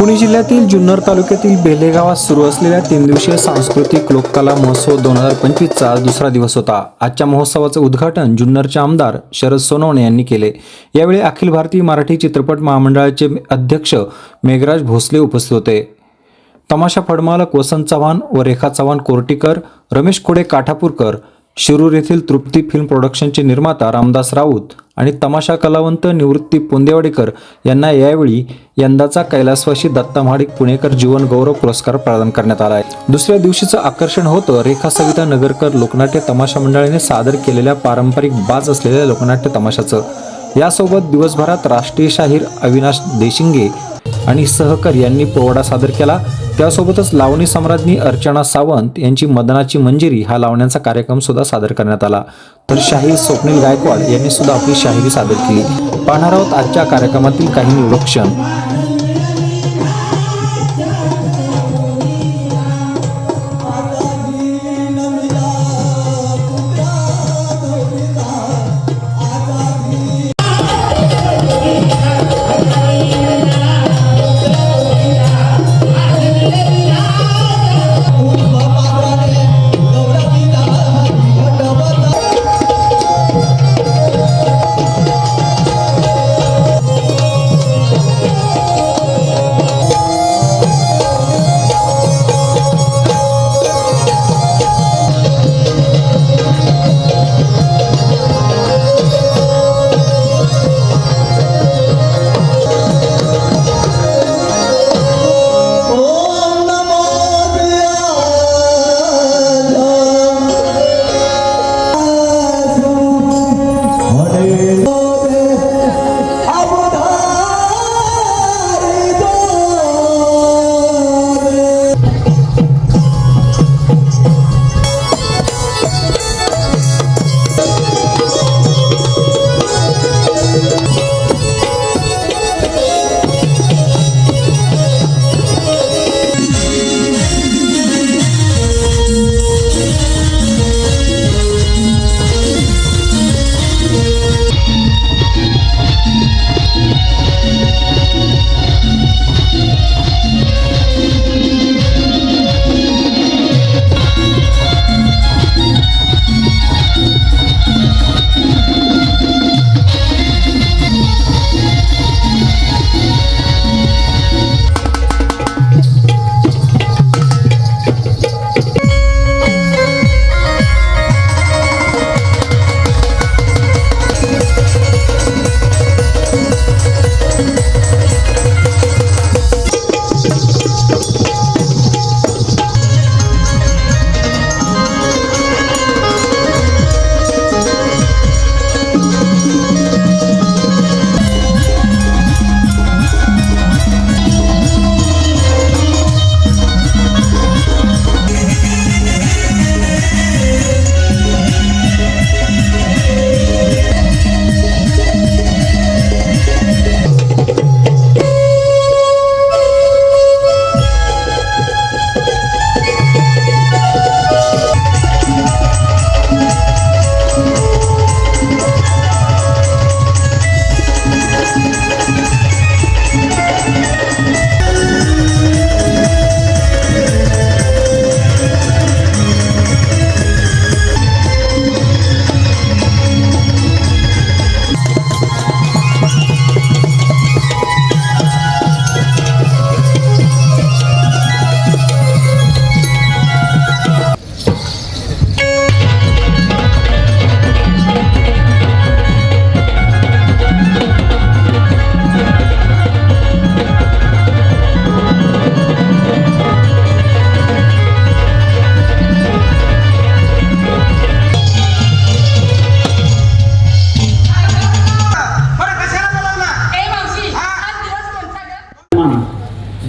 पुणे जिल्ह्यातील जुन्नर तालुक्यातील बेले गावात सुरू असलेल्या तीन दिवसीय सांस्कृतिक लोककला महोत्सव दोन हजार पंचवीसचा दुसरा दिवस होता. आजच्या महोत्सवाचं उद्घाटन जुन्नरचे आमदार शरद सोनवणे यांनी केले. यावेळी अखिल भारतीय मराठी चित्रपट महामंडळाचे अध्यक्ष मेघराज भोसले उपस्थित होते. तमाशा फडमालक वसंत चव्हाण व रेखा चव्हाण कोर्टीकर रमेश खोडे काठापूरकर शिरूर येथील तृप्ती फिल्म प्रोडक्शनचे निर्माता रामदास राऊत आणि तमाशा कलावंत निवृत्ती पोंदेवाडीकर यांना यावेळी यंदाचा कैलासवासी दत्ता महाडिक पुणेकर जीवन गौरव पुरस्कार प्रदान करण्यात आला आहे. दुसऱ्या दिवशीचं आकर्षण होतं रेखा सविता नगरकर लोकनाट्य तमाशा मंडळाने सादर केलेल्या पारंपरिक बाज असलेल्या लोकनाट्य तमाशाचं. यासोबत दिवसभरात राष्ट्रीय शाहीर अविनाश देशिंगे आणि सहकर यांनी पोवाडा सादर केला. त्यासोबतच लावणी सम्राज्ञी अर्चना सावंत यांची मदनाची मंजिरी हा लावण्यांचा कार्यक्रम सुद्धा सादर करण्यात आला. तर शाहीर स्वप्नील गायकवाड यांनी सुद्धा आपली शाहिरी सादर केली. पाहणार आहोत आजच्या कार्यक्रमातील काही निरीक्षण.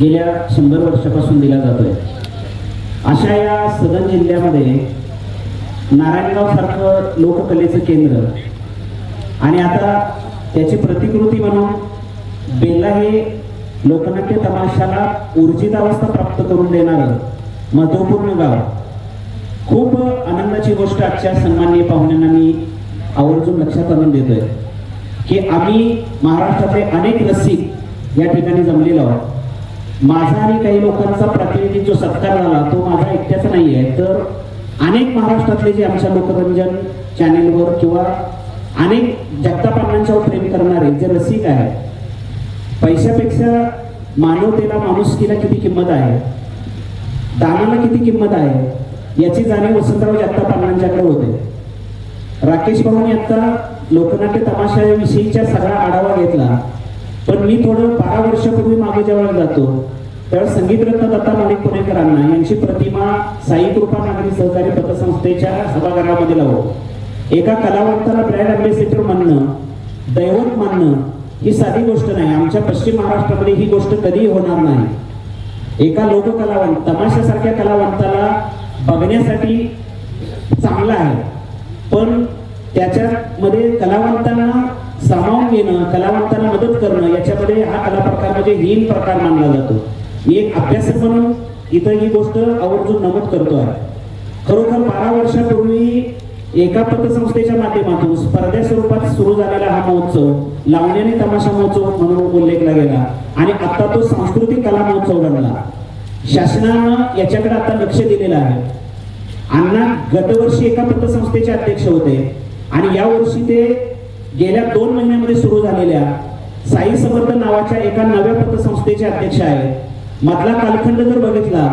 गेल्या शंभर वर्षापासून दिला जातोय. अशा या सदन जिल्ह्यामध्ये नारायणगाव सारखं लोककलेचं केंद्र आणि आता त्याची प्रतिकृती म्हणून बेला हे लोकनाट्य तमाशाला ऊर्जित अवस्था प्राप्त करून देणारं महत्त्वपूर्ण गाव खूप आनंदाची गोष्ट आजच्या सन्माननीय पाहुण्यांना मी आवर्जून लक्षात आणून देतोय की आम्ही महाराष्ट्रातले अनेक रसिक या ठिकाणी जमलेलो आहोत. माझा आणि काही लोकांचा प्रतिनिधी जो सत्कार झाला तो माझा एकट्याचा नाही आहे तर अनेक महाराष्ट्रातले जे आमच्या लोकरंजन चॅनेलवर किंवा अनेक जगतापांनांच्यावर प्रेम करणारे जे रसिक आहेत पैशापेक्षा मानवतेला माणुसकीला किती किंमत आहे दानाला किती किंमत आहे याची जाणीव वसंतराव जगताप होते. राकेश भाऊनी आता लोकनाट्य तमाशाविषयीच्या सगळा आढावा घेतला. पण मी थोडं बारा वर्षापूर्वी मागे जेव्हा जातो. त्यावेळेस संगीतरत्न दत्ता माणिक पुणेकरांना यांची प्रतिमा साई कृपा नागरी सहकारी पतसंस्थेच्या सभागृहामध्ये लावू. एका कलावंताला ब्रँड अँबॅसिडर म्हणणं दैवत मानणं ही साधी गोष्ट नाही. आमच्या पश्चिम महाराष्ट्रामध्ये ही गोष्ट कधीही होणार नाही. एका लोककलावंत तमाशासारख्या कलावंताला बघण्यासाठी चांगला आहे. पण त्याच्यामध्ये कलावंतांना सामावून घेणं कलावंतांना मदत करणं याच्यामध्ये हा कला प्रकार म्हणजे हीन प्रकार मानला जातो. मी एक अभ्यासक म्हणून इथं ही गोष्ट आवर्जून नमूद करतो आहे. खरोखर बारा वर्षापूर्वी एका पतसंस्थेच्या माध्यमातून स्पर्धा स्वरूपात सुरू झालेला हा महोत्सव लावण्याने तमाशा महोत्सव म्हणून उल्लेखला गेला आणि आता तो सांस्कृतिक कला महोत्सव बनला. शासनानं याच्याकडे आता लक्ष दिलेलं आहे. अण्णा गतवर्षी एका पतसंस्थेचे अध्यक्ष होते आणि या वर्षी ते गेल्या दोन महिन्यामध्ये सुरू झालेल्या साई समर्थ नावाच्या एका नव्या पतसंस्थेचे अध्यक्ष आहेत मधला कालखंड जर बघितला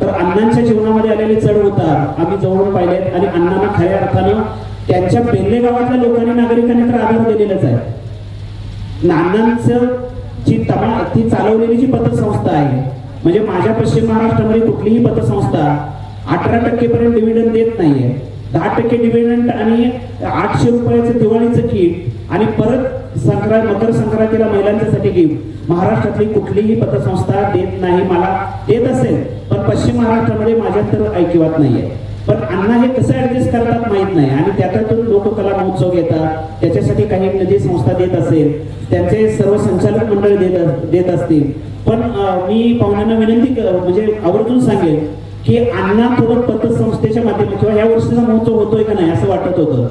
तर अण्णांच्या जीवनामध्ये आलेले चढ उतार आम्ही जवळून पाहिलेत आणि अण्णांना खऱ्या अर्थानं त्यांच्या बेल्ले गावातल्या लोकांनी नागरिकांनी तर आधार दिलेलाच आहे. नानांचं जी तमा ती चालवलेली जी पतसंस्था आहे म्हणजे माझ्या पश्चिम महाराष्ट्रामध्ये कुठलीही पतसंस्था अठरा टक्केपर्यंत डिव्हिडंड देत नाहीये. दहा टक्के डिव्हिडंड आणि आठशे रुपयाचं दिवाळीचं किट आणि परत संक्रांत मकर संक्रांतीला महिलांच्यासाठी गिफ्ट महाराष्ट्रातली कुठलीही पतसंस्था देत नाही मला देत असेल पण पश्चिम महाराष्ट्रामध्ये माझ्या तर ऐकिवात नाहीये. पण अण्णा हे कसं ऍडजस्ट करतात माहीत नाही आणि त्याच्यातून लोककला महोत्सव घेतात त्याच्यासाठी काही निधी संस्था देत असेल त्यांचे सर्व संचालक मंडळ देत देत असतील. पण मी पाहुण्यांना विनंती म्हणजे आवर्जून सांगेन की अण्णा थोडं पतसंस्थेच्या माध्यमातून किंवा या वर्षीचा महोत्सव होतोय का नाही असं वाटत होतं.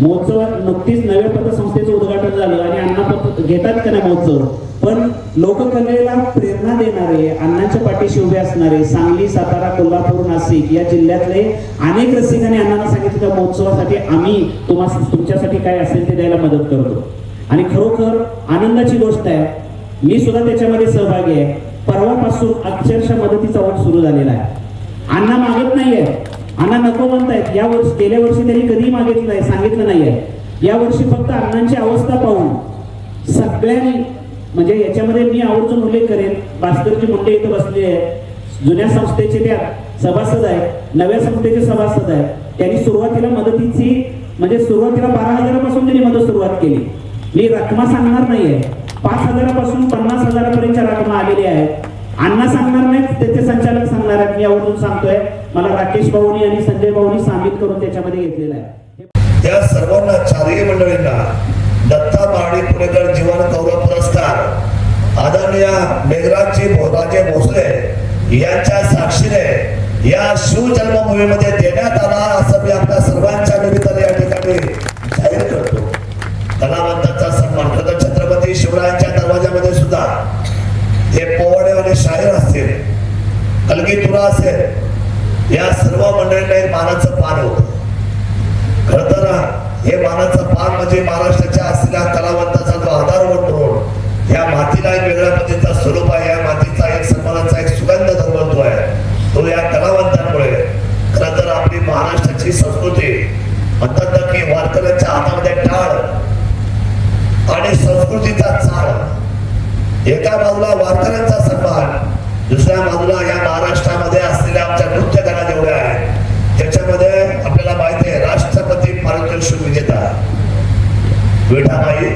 महोत्सव नुकतीच नव्या पतसंस्थेचं उद्घाटन झालं आणि अण्णा पत घेतात का नाही महोत्सव? पण लोककलेला प्रेरणा देणारे अण्णांच्या पाठीशी उभे असणारे सांगली सातारा कोल्हापूर नाशिक या जिल्ह्यातले अनेक रसिकांनी अण्णांना सांगितलं त्या महोत्सवासाठी आम्ही तुम्हा तुमच्यासाठी काय असेल ते द्यायला मदत करतो. आणि खरोखर आनंदाची गोष्ट आहे मी सुद्धा त्याच्यामध्ये सहभागी आहे. परवापासून अक्षरशः मदतीचा वाट सुरू झालेला आहे. अण्णा मागत नाहीये. अण्णा नको म्हणतायत. या वर्षी गेल्या वर्षी त्यांनी कधीही मागितलं नाही सांगितलं नाहीये. या वर्षी फक्त अण्णांची अवस्था पाहून सगळ्यांनी म्हणजे याच्यामध्ये मी आवर्जून उल्लेख करेन. भास्करची मुंडे इथं बसले आहे जुन्या संस्थेचे त्या सभासद आहेत. नव्या संस्थेचे सभासद आहेत. त्यांनी सुरुवातीला मदतीची म्हणजे सुरुवातीला बारा हजारापासून त्यांनी मदत सुरुवात केली. मी रकमा सांगणार नाहीये. पाच हजारापासून पन्नास हजारापर्यंतच्या रकमा आलेल्या आहेत. अण्णा सांगणार नाहीत त्याचे संचालक सांगणार आहेत. मी आवर्जून सांगतोय. मला राकेश भाऊनी आणि संजय भाऊनी सामील करून त्याच्यामध्ये घेतलेलं आहे. त्या सर्वांना चारही मंडळींना दत्ता महाडी पुणेकर जीवन गौरव पुरस्कार. आदरणीय मेघराजजी राजे भोसले यांच्या साक्षीने या शिवजन्मभूमीमध्ये देण्यात आला असं मी आपल्या सर्वांच्या निमित्ताने या ठिकाणी जाहीर करतो. कलावंतांचा सन्मान खरं छत्रपती शिवरायांच्या दरवाजामध्ये सुद्धा हे पोवाडे आणि शाहीर असतील. कलगी तुरा असेल. या सर्व मंडळींना एक मानाचं पान होत. खर तर हे मानाचं पान म्हणजे महाराष्ट्राच्या असलेल्या कलावंताचा जो आधार म्हणतो या मातीला एक वेगळ्या पद्धतीचा स्वरूप आहे. या मातीचा एक सन्मानाचा एक सुगंध दरवळतो आहे. तो या कलावंतांमुळे. खर तर आपली महाराष्ट्राची संस्कृती म्हणतात की वारकऱ्यांच्या हातामध्ये टाळ आणि संस्कृतीचा चाळ एका बाजूला वारकऱ्यांचा सन्मान दुसऱ्या बाजूला या महाराष्ट्रामध्ये असलेल्या आमच्या नृत्य कला जेवढ्या आहेत त्याच्यामध्ये आपल्याला माहिती आहे राष्ट्रपती पारितोषिक विजेता. विठाबाई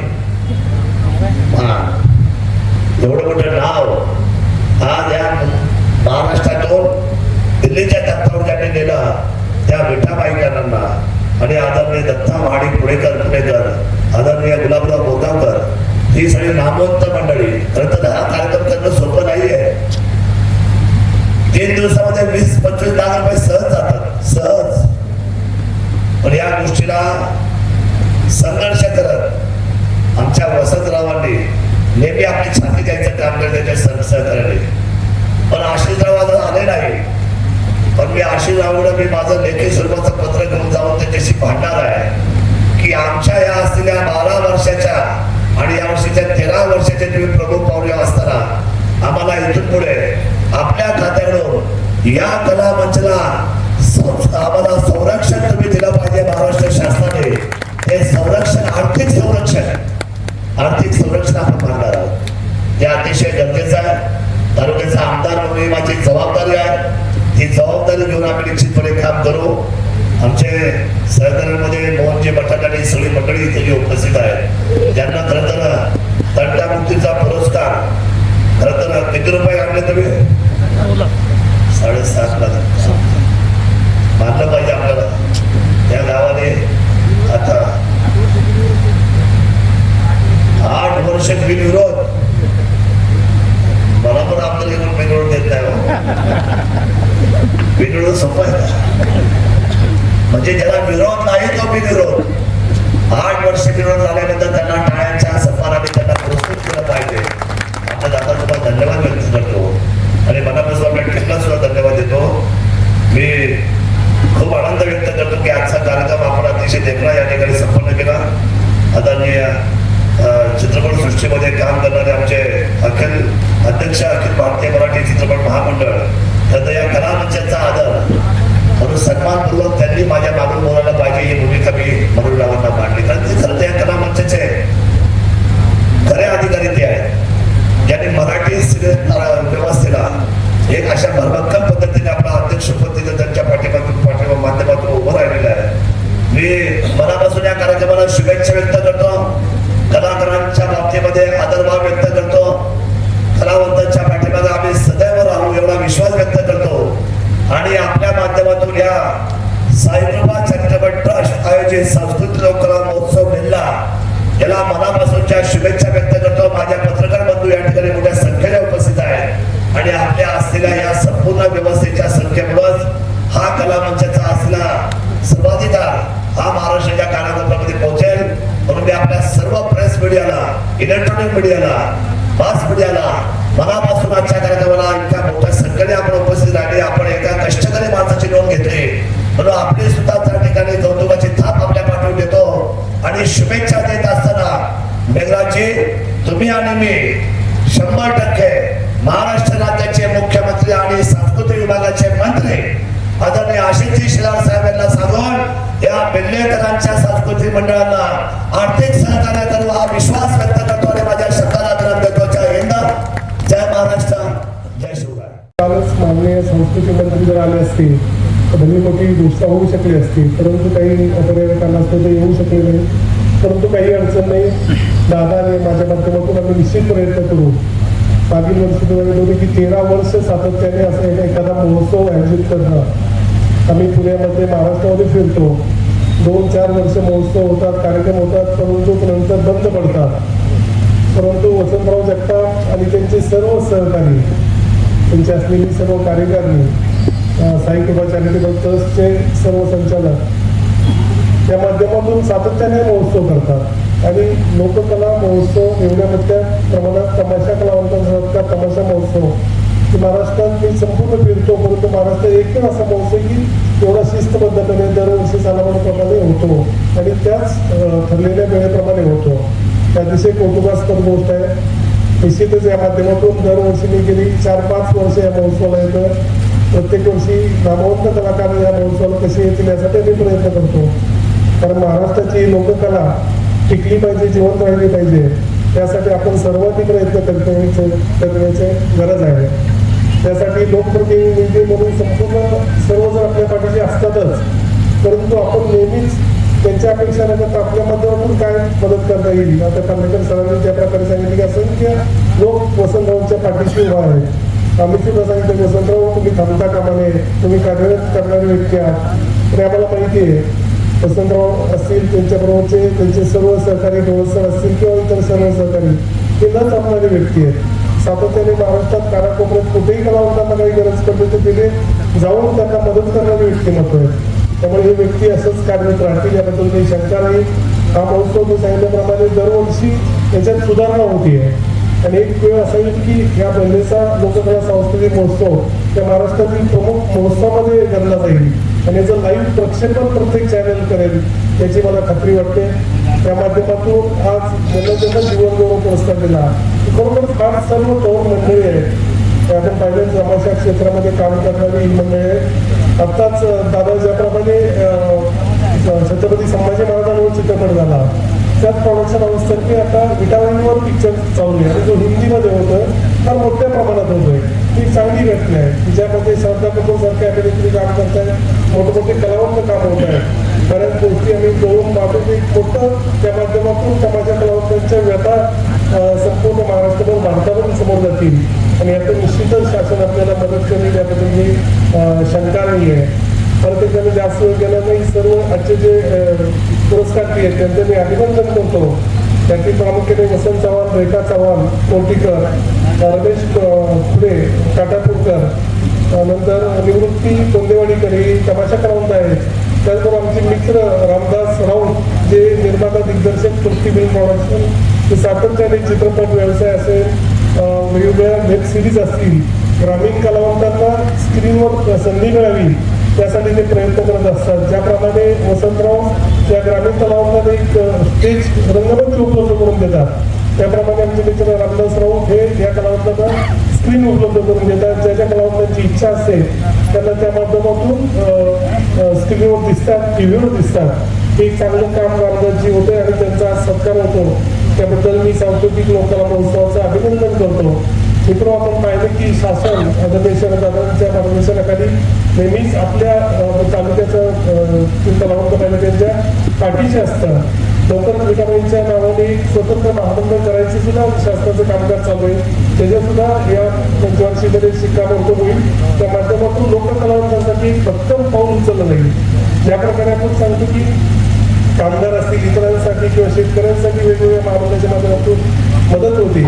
हा एवढं मोठं नाव आज या महाराष्ट्रातून दिल्लीच्या तख्तावर ज्यांनी नेलं त्या विठाबाईकरांना आणि आदरणीय दत्ता महाडी पुणेकर पुणेकर आदरणीय गुलाबराव बोगावकर ही सगळी नामवंत मंडळी. तर हा कार्यक्रम करणं सोपं नाही आहे तीन दिवसामध्ये वीस पंचवीस लाख रुपये सहज जातात. सहज. पण या गोष्टीला संघर्ष करत आमच्या वसंतरावांनी नेहमी आपली छाती द्यायचं काम करण्याच्या सहकार्याने. पण आशीर्वाद आले नाही. पण मी आशीर्वाद मी माझं लेखी स्वरूपाचं पत्र घेऊन जाऊन त्याच्याशी भांडणार आहे. की आमच्या या असलेल्या बारा वर्षाच्या आणि या वर्षीच्या तेरा वर्षाच्या तुम्ही प्रमुख पावले असताना आम्हाला इथून पुढे आपल्या खात्याकडून या कला मंचला आम्हाला संरक्षण तुम्ही दिलं पाहिजे महाराष्ट्र शासनाने. हे संरक्षण आर्थिक संरक्षण आर्थिक संरक्षण आपण मानणार आहोत. हे अतिशय गरजेचं आहे. तालुक्याचा आमदार म्हणून माझी जबाबदारी आहे. ती जबाबदारी घेऊन आम्ही निश्चितपणे काम करू. आमचे सहकार्यांमध्ये मोहनजी बटाट आणि सगळी मंडळी इथे उपस्थित आहेत ज्यांना खरं तर तंटामुक्तीचा पुरस्कार खरं तर किती रुपये आणले तुम्ही साडेसात लाख मानलं पाहिजे आपल्याला या गावाने आता आठ वर्ष बिनविरोध मला पण आपल्याला येऊन बिनविरोध देत नाही हो. बिनविरोध सोपा आहे का? म्हणजे ज्याला विरोध नाही तो बिनविरोध आठ वर्ष विरोध झाल्यानंतर त्यांना टाळ्यांच्या सन्मानाने त्यांना पुरस्कृत केलं पाहिजे आपल्या दादा तुम्हाला धन्यवाद व्यक्त करतो आणि मनापासून आपल्या टीमला सुद्धा धन्यवाद देतो मी खूप आनंद व्यक्त करतो की आजचा कार्यक्रम आपण अतिशय देखणा या ठिकाणी संपन्न केला आदरणीय अं, चित्रपट सृष्टीमध्ये काम करणारे आमचे अखिल अध्यक्ष अखिल भारतीय मराठी चित्रपट महामंडळ खरं तर या कला मंचाचा आदर म्हणून सन्मानपूर्वक त्यांनी माझ्या मागून बोलायला पाहिजे ही भूमिका मी मनोरावांना मांडली. कारण ते खरं तर या कला मंचाचे खरे अधिकारी ते आहेत. ज्यांनी मराठी व्यवस्थेला एक अशा भरभक्कम पद्धतीने आपला अध्यक्ष पद्धतीने त्यांच्या पाठीमागून पाठीमा माध्यमातून उभं राहिलेलं आहे. मी मनापासून या कार्यक्रमाला शुभेच्छा व्यक्त करतो. कलाकारांच्या बाबतीमध्ये आदरभाव व्यक्त करतो. कलावंतांच्या पाठीमागे आम्ही सदैव राहू एवढा विश्वास व्यक्त करतो. आणि आपल्या माध्यमातून या साईबाबा चॅरिटेबल ट्रस्ट आयोजित सांस्कृतिक लोककला महोत्सव मेल्ला याला मनापासूनच्या शुभेच्छा व्यक्त करतो. माझ्या पत्रकार बंधू या ठिकाणी मोठ्या संख्येने उपस्थित आहेत. आणि आपल्या असलेल्या या संपूर्ण व्यवस्थेच्या संख्येमुळेच हा कला मंचाचा असला सर्वाधिकार हा महाराष्ट्राच्या कानाकोपऱ्यामध्ये पोहोचेल. म्हणून मी आपल्या सर्व प्रेस मीडियाला इलेक्ट्रॉनिक मीडियाला मास मीडियाला मनापासून आजच्या कार्यक्रमाला इतक्या मोठ्या संख्येने आपण उपस्थित राहिले. आपण एका कष्टकरी माणसाची नोंद घेतली. म्हणून आपली सुद्धा त्या ठिकाणी कौतुकाची थाप आपल्या पाठवून देतो. आणि शुभेच्छा देत असताना मेघराजी तुम्ही आणि मी शंभर टक्के महाराष्ट्र राज्याचे मुख्यमंत्री आणि सांस्कृतिक विभागाचे मंत्री आदरणीय आशिषजी शिलार साहेब यांना सांगून या बेल्लेकरांच्या सांस्कृतिक मंडळांना आर्थिक सहकार्य करू हा विश्वास व्यक्त करतो आणि माझ्या शब्दाला विराम देतो. जय हिंद जय महाराष्ट्र जय शिवराय. कालच माननीय संस्कृती मंत्री जर आले असतील तर भली मोठी गोष्ट होऊ शकली असती परंतु काही अपरिहार्य कारणास्तव ते येऊ शकले नाही. परंतु काही अडचण नाही. दादाने माझ्या माध्यमातून आम्ही निश्चित प्रयत्न करू. मागील वर्षी तुम्हाला होते की तेरा वर्ष सातत्याने असं एखादा महोत्सव आयोजित करणं आम्ही पुण्यामध्ये महाराष्ट्रामध्ये फिरतो. दोन चार वर्ष महोत्सव होतात कार्यक्रम होतात परंतु नंतर बंद पडतात. परंतु वसंतराव जगताप आणि त्यांचे सर्व सहकारी त्यांची असलेली सर्व कार्यकारणी साईकृपा चॅरिटेबल ट्रस्टचे सर्व संचालक त्या माध्यमातून सातत्याने महोत्सव करतात. आणि लोककला महोत्सव एवढ्या मोठ्या प्रमाणात तमाशा कलावंतांचा तमाशा महोत्सव की महाराष्ट्रात मी संपूर्ण फिरतो परंतु महाराष्ट्र एक असा महोत्सव की एवढा शिस्तबद्धपणे दरवर्षी सालाबादप्रमाणे होतो आणि त्याच ठरलेल्या वेळेप्रमाणे होतो. त्या दिवशी कौतुकास्पद गोष्ट आहे. निश्चितच या माध्यमातून दरवर्षी मी गेली चार पाच वर्ष या महोत्सवाला येतोय. प्रत्येक वर्षी नामवंत कलाकार या महोत्सवाला कसे येतील यासाठी मी प्रयत्न करतो. कारण महाराष्ट्राची लोककला टिकली पाहिजे जिवंत राहिली पाहिजे त्यासाठी आपण सर्वाधिक प्रयत्न करण्याचे करण्याची गरज आहे. त्यासाठी लोकप्रतिनिधी म्हणून संपूर्ण सर्व जण आपल्या पाठीशी असतातच परंतु आपण नेहमीच त्यांच्या अपेक्षा न करता आपल्या माध्यमातून काय मदत करता येईल? आता खांडेकर सरांनी ज्या प्रकारे सांगितले की असंख्य लोक वसंतरावांच्या पाठीशी उभा आहेत. आम्ही सुद्धा सांगितलं वसंतराव तुम्ही थांबता कामा नये तुम्ही कार्यरत करणारे व्यक्ती आहात. आणि आम्हाला माहिती आहे वसंतराव असतील त्यांच्याबरोबरचे त्यांचे सर्व सहकारी व्यवस्था असतील किंवा इतर सर्व सहकारी हे न थांबणारे व्यक्ती आहेत. सातत्याने महाराष्ट्रात कानाकोपऱ्यात कुठेही कलावंतांना काही गरज पडली तर तिथे जाऊन त्यांना मदत करणारे व्यक्तिमत्व आहे. त्यामुळे हे व्यक्ती असंच कार्यरत राहतील याबद्दल काही शंका नाही. हा महोत्सव मी सांगितल्याप्रमाणे दरवर्षी याच्यात सुधारणा होती. आहे आणि एक वेळ असायची की या बंदेचा लोककला सांस्कृतिक महोत्सव त्या महाराष्ट्रातील प्रमुख महोत्सवामध्ये गणला जाईल. आणि याचं लाईव्ह प्रक्षेपण प्रत्येक चॅनल करेल याची मला खात्री वाटते. त्या माध्यमातून आज जनतेला जीवन गौरव पुरस्कार दिला. खरोखर फार सर्व तरुण मंडळी आहेत. आपण पाहिलं समाजा क्षेत्रामध्ये काम करणारी ही मंडळी आहेत. आत्ताच दादा ज्याप्रमाणे छत्रपती संभाजी महाराजांवर चित्रपट झाला. त्याच प्रोडक्शन हाऊसतर्फे आता विटामिनवर पिक्चर चालू आहे. आणि जो हिंदीमध्ये होतं फार मोठ्या प्रमाणात होतोय. ही चांगली घटना आहे. तिच्यामध्ये ज्यामध्ये श्रद्धा कपूर सारखे अभिनेत्री काम करत आहेत मोठे मोठे कलावंत काम होत आहेत. बऱ्याच गोष्टी आम्ही दोन पाहतो एक मोठं त्या माध्यमातून तमाशा कलावंतांच्या व्यथा संपूर्ण महाराष्ट्रभर भारतावरून समोर जातील. आणि यात निश्चितच शासन आपल्याला मदत करेल याबद्दल मी शंका नाही आहे. परत एकदा जास्त वेळ गेला नाही सर्व आजचे जे पुरस्कार आहेत त्यांचं मी अभिनंदन करतो. त्यातील प्रामुख्याने वसंत चव्हाण रेखा चव्हाण कोटीकर रमेश फुले काटापूरकर नंतर निवृत्ती कोंदेवाडीकर ही तमाशा कलावंत आहेत त्याचबरोबर आमचे मित्र रामदास राऊत जे निर्माता दिग्दर्शक तृप्ती फिल्म प्रॉडक्शन ते सातत्याने चित्रपट व्यवसाय असेल वेगवेगळ्या वेब सिरीज असतील ग्रामीण कलावंतांना स्क्रीनवर संधी मिळावी. त्यासाठी ते प्रयत्न करत असतात. ज्याप्रमाणे वसंतराव त्या ग्रामीण तलावामध्ये एक स्टेज रंगमंच उपलब्ध करून देतात. त्याप्रमाणे आमचे मित्र रामदासराव हे या कलावंतांना स्क्रीन उपलब्ध करून देतात. ज्या ज्या कलावंतांची इच्छा असते त्यांना त्या माध्यमातून स्क्रीनवर दिसतात टी व्हीवर दिसतात. हे एक चांगलं काम रामदासजी होते आणि त्यांचा सत्कार होतो. त्याबद्दल मी सांस्कृतिक लोककला महोत्सवाचं अभिनंदन करतो. मित्र आपण पाहिलं की शासन आदरणीय दादांच्या मार्गदर्शनाखाली नेहमीच आपल्या तालुक्याचं चिंता कलावंत पाहिलं त्यांच्या पाठीचे असतं लोकल विटामिनच्या नावाने स्वतंत्र महामंडळ करायचे सुद्धा शासनाचं कामकाज चालू आहे. त्याच्या सुद्धा या पंचवार्षिकमध्ये शिक्कामोर्तब होईल. त्या माध्यमातून लोककलावंतांसाठी भक्कम पाऊल उचललं जाईल. ज्या प्रकारे आपण सांगतो की कामगार असतील इतरांसाठी किंवा शेतकऱ्यांसाठी वेगवेगळ्या महामंडळाच्या माध्यमातून मदत होते.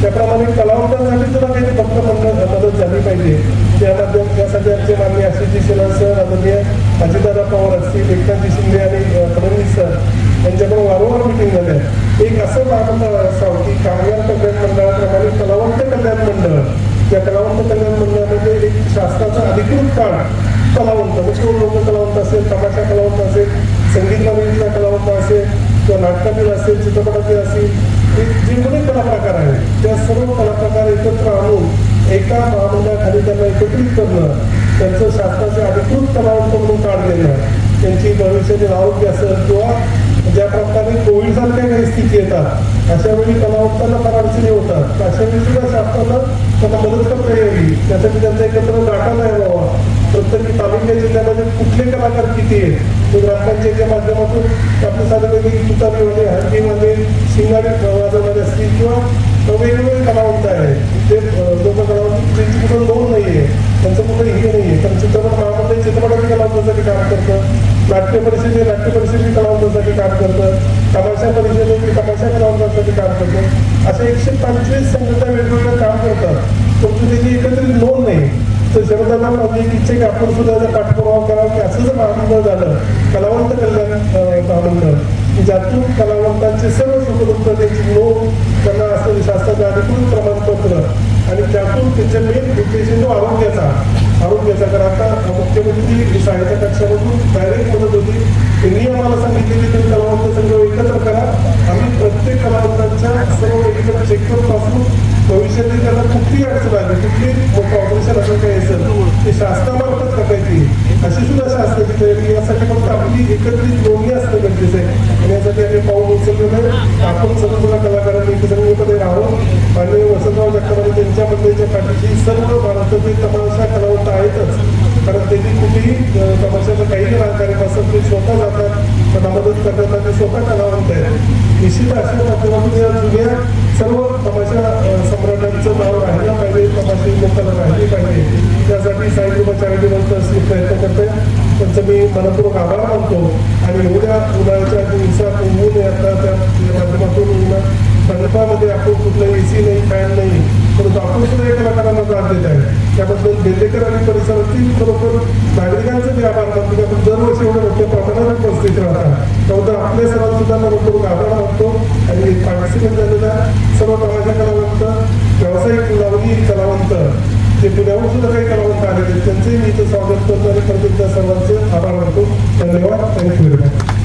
त्याप्रमाणे कलावंतांसाठी सुद्धा काही फक्त म्हणणं मदत झाली पाहिजे. त्या माध्यम त्यासाठी आमचे मान्य आशिषजी शेलार सर आदरणीय अजितदादा पवार असतील एकनाथजी शिंदे आणि फडणवीस सर यांच्याकडून वारंवार मिटिंग झाल्या. एक असं महामंडळ असावं की कामगार कल्याण मंडळाप्रमाणे कलावंत कल्याण मंडळ. त्या कलावंत कल्याण मंडळामध्ये एक शासनाचा अधिकृत काळ कलावंत म्हणजे लोक कलावंत असेल तमाशा कलावंत असेल संगीत नवीनचा कलावंत असेल किंवा नाटकातील असेल चित्रपटातील असेल हे जे कोणी कला प्रकार आहेत त्या सर्व कला प्रकार एकत्र आणून एका महामंडळाखाली त्यांना एकत्रित करणं त्यांचं शासनाचे अधिकृत कलावंत म्हणून काढलेलं त्यांची भविष्यातील आरोग्य असेल किंवा ज्या प्रकारे कोविड सारख्या काही स्थिती येतात अशा वेळी कलावंतांना फार अडचणी होतात. अशा वेळी सुद्धा शासनाला त्यांना मदत करता यावी. त्यासाठी त्यांचा एकत्र गाठा नाही व्हावा. प्रत्येक तालुक्या जिल्ह्यामध्ये कुठले कलाकार किती आहेत ते ग्रामपंचायतीच्या माध्यमातून आपले साधेपैकी तुतारीमध्ये हळदीमध्ये शिंगाडी वाजवणारे असतील किंवा वेगवेगळे कलावंत आहेत. ते लोक कलावंत त्यांची कुठं लोन नाही आहे त्यांचं कुठं हे नाही आहे तर चित्रपट महामंडळ चित्रपटाच्या कलावंतासाठी काम करतं. नाट्य परिषद नाट्य परिषदेची कलावंत काम करतं तमाशा परिषद हे तमाशा कलावंतासाठी काम करतं असे एकशे पंचवीस संघटना वेगवेगळं काम करतात. परंतु त्याची एकत्रित नोंद नाही. तर शरदांना माझी इच्छा की आपण सुद्धा जर पाठपुरावा करावा की असं जर आनंद झालं कलावंत कल्याण अं, महामंडळ की ज्यातून कलावंतांचे सर्व सुखदुःख त्यांची नोंद त्यांना असं शासनाचं अधिकृत प्रमाणपत्र आणि त्यातून त्याचे मेन उद्देश तो आरोग्याचा. आरोग्याचा कारण आता मुख्यमंत्री शाळेच्या कक्षामधून डायरेक्ट मदत होती. त्यांनी आम्हाला सांगितलेली तुम्ही कलावंत संघ एकत्र करा. आम्ही प्रत्येक कलावंतांच्या सर्व मेडिकल करून पासून भविष्यातील त्यांना कुठली अडचण आली कुठली मोठं ऑपरेशन असं काही असेल ते शासनामार्फत करायची अशी सुद्धा शासनाची तयारी यासाठी फक्त आपली एकत्रित नोंदणी असणं गरजेचं आहे. आणि यासाठी आम्ही पाऊल उचललेलं आपण संपूर्ण कलाकारांनी एकत्रितपणे राहावं आणि वसंतराव जगताप त्यांच्या मंडळीच्या पाठीशी सर्व भारतातील तमाशा कलावंत आहेतच कारण त्यांनी कुठेही तमाशाचं काही कार्यक्रम असेल ते स्वतः जातात त्यांना मदत करतात आणि स्वतः कलावंत आहेत. निश्चित अशा माध्यमातून या जुन्या सर्व तमाशा सम्राटांचं नाव राहिलं पाहिजे. तमाशे लोकांना राहिले पाहिजे. त्यासाठी साहित्य चॅरिटी ट्रस्ट प्रयत्न करते त्यांचं मी मनपूर्वक आभार मानतो. आणि एवढ्या उन्हाळ्याच्या दिवसात ऊन येतात त्या माध्यमातून मंडपामध्ये आपण कुठलं ए सी नाही फॅन नाही परंतु आपण सुद्धा या कलाकारांना त्रास देत आहे. त्याबद्दल बेल्लेकर आणि परिसरातील खरोखर नागरिकांचे मी आभार मानतो. की आपण दरवर्षी एवढ्या मोठ्या प्रमाणात उपस्थित राहतात त्याबद्दल आपल्या सर्वांना सुद्धा मनपूर्वक आभार मानतो. आणि पार्टिसिपेट झालेल्या सर्व तमाशा कलावंत सुद्धा काही करावं आलेले आहेत. त्यांचंही मी इथं स्वागत करतो आणि प्रत्येक सर्वांचे आभार मानतो. धन्यवाद. Thank you very much.